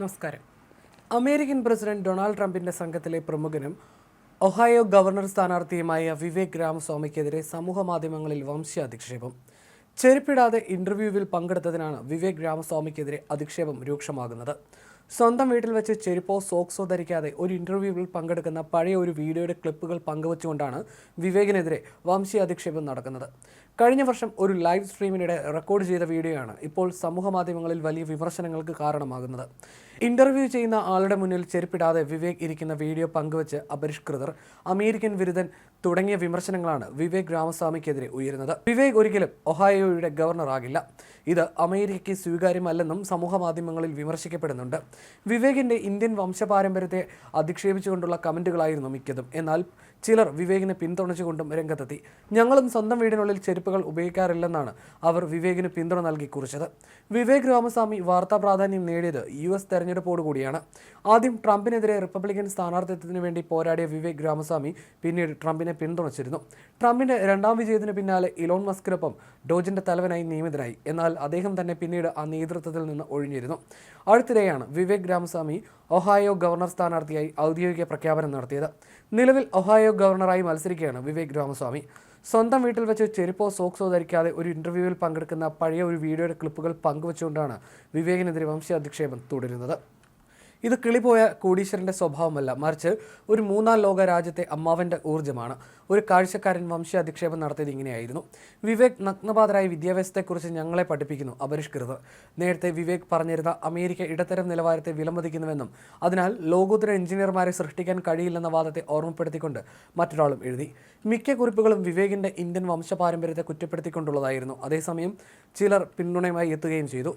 നമസ്കാരം. American president Donald ട്രംപിന്റെ സംഘത്തിലെ പ്രമുഖനും ഒഹായോ ഗവർണർ സ്ഥാനാർത്ഥിയുമായ വിവേക് രാമസ്വാമിക്കെതിരെ സമൂഹ മാധ്യമങ്ങളിൽ വംശീയ ചെരുപ്പിടാതെ ഇന്റർവ്യൂവിൽ പങ്കെടുത്തതിനാണ് വിവേക് രാമസ്വാമിക്കെതിരെ അധിക്ഷേപം രൂക്ഷമാകുന്നത്. സ്വന്തം വീട്ടിൽ വെച്ച് ചെരുപ്പോ സോക്സോ ധരിക്കാതെ ഒരു ഇന്റർവ്യൂവിൽ പങ്കെടുക്കുന്ന പഴയ ഒരു വീഡിയോയുടെ ക്ലിപ്പുകൾ പങ്കുവച്ചുകൊണ്ടാണ് വിവേകിനെതിരെ വംശീയ അധിക്ഷേപം നടക്കുന്നത്. കഴിഞ്ഞ വർഷം ഒരു ലൈവ് സ്ട്രീമിനിടെ റെക്കോർഡ് ചെയ്ത വീഡിയോയാണ് ഇപ്പോൾ സമൂഹ മാധ്യമങ്ങളിൽ വലിയ വിമർശനങ്ങൾക്ക് കാരണമാകുന്നത്. ഇന്റർവ്യൂ ചെയ്യുന്ന ആളുടെ മുന്നിൽ ചെരുപ്പിടാതെ വിവേക് ഇരിക്കുന്ന വീഡിയോ പങ്കുവച്ച് അപരിഷ്കൃതർ അമേരിക്കൻ വിരുദ്ധൻ തുടങ്ങിയ വിമർശനങ്ങളാണ് വിവേക് രാമസ്വാമിക്കെതിരെ ഉയരുന്നത്. വിവേക് ഒരിക്കലും ഒഹായോയുടെ ഗവർണർ ആകില്ല. ഇത് അമേരിക്കയ്ക്ക് സ്വീകാര്യമല്ലെന്നും സമൂഹ മാധ്യമങ്ങളിൽ വിമർശിക്കപ്പെടുന്നുണ്ട്. വിവേകിന്റെ ഇന്ത്യൻ വംശപാരമ്പര്യത്തെ അധിക്ഷേപിച്ചുകൊണ്ടുള്ള കമന്റുകളായിരുന്നു മിക്കതും. എന്നാൽ ചിലർ വിവേകിനെ പിന്തുണച്ചുകൊണ്ടും രംഗത്തെത്തി. ഞങ്ങളും സ്വന്തം വീടിനുള്ളിൽ ചെരുപ്പുകൾ ഉപയോഗിക്കാറില്ലെന്നാണ് അവർ വിവേകിന് പിന്തുണ നൽകി കുറിച്ചത്. വിവേക് രാമസ്വാമി വാർത്താ പ്രാധാന്യം നേടിയത് യു എസ് തെരഞ്ഞെടുപ്പോടുകൂടിയാണ് ആദ്യം ട്രംപിനെതിരെ റിപ്പബ്ലിക്കൻ സ്ഥാനാർത്ഥിത്വത്തിന് വേണ്ടി പോരാടിയ വിവേക് രാമസ്വാമി പിന്നീട് ട്രംപിനെ പിന്തുണച്ചിരുന്നു. ട്രംപിന്റെ രണ്ടാം വിജയത്തിന് പിന്നാലെ ഇലോൺ മസ്കിനൊപ്പം ഡോജിന്റെ തലവനായി നിയമിതനായി എന്നാൽ അദ്ദേഹം തന്നെ പിന്നീട് ആ നേതൃത്വത്തിൽ നിന്ന് ഒഴിഞ്ഞിരുന്നു. അടുത്തിടെയാണ് വിവേക് രാമസ്വാമി ഒഹായോ ഗവർണർ സ്ഥാനാർത്ഥിയായി ഔദ്യോഗിക പ്രഖ്യാപനം നടത്തിയത്. നിലവിൽ ഒഹായോ ഗവർണറായി മത്സരിക്കുകയാണ് വിവേക് രാമസ്വാമി. സ്വന്തം വീട്ടിൽ വെച്ച് ചെരുപ്പോ സോക്സോ ധരിക്കാതെ ഒരു ഇന്റർവ്യൂവിൽ പങ്കെടുക്കുന്ന പഴയ ഒരു വീഡിയോയുടെ ക്ലിപ്പുകൾ പങ്കുവച്ചുകൊണ്ടാണ് വിവേകിനെതിരെ വംശീയ അധിക്ഷേപം തുടരുന്നത്. ഇത് കിളിപോയ കോടീശ്വരന്റെ സ്വഭാവമല്ല. മറിച്ച് ഒരു മൂന്നാം ലോക രാജ്യത്തെ അമ്മാവന്റെ ഊർജമാണ്. ഒരു കാഴ്ചക്കാരൻ വംശാധിക്ഷേപം നടത്തിയത് ഇങ്ങനെയായിരുന്നു. വിവേക് നഗ്നപാതരായ വിദ്യാഭ്യാസത്തെക്കുറിച്ച് ഞങ്ങളെ പഠിപ്പിക്കുന്നു അപരിഷ്കൃതർ. നേരത്തെ വിവേക് പറഞ്ഞിരുന്ന അമേരിക്ക ഇടത്തരം നിലവാരത്തെ വിലമതിക്കുന്നുവെന്നും അതിനാൽ ലോകോത്തര എഞ്ചിനീയർമാരെ സൃഷ്ടിക്കാൻ കഴിയില്ലെന്ന വാദത്തെ ഓർമ്മപ്പെടുത്തിക്കൊണ്ട് മറ്റൊരാളും എഴുതി. മിക്ക കുറിപ്പുകളും വിവേകിന്റെ ഇന്ത്യൻ വംശപാരമ്പര്യത്തെ കുറ്റപ്പെടുത്തിക്കൊണ്ടുള്ളതായിരുന്നു. അതേസമയം ചിലർ പിന്തുണയുമായി എത്തുകയും ചെയ്തു.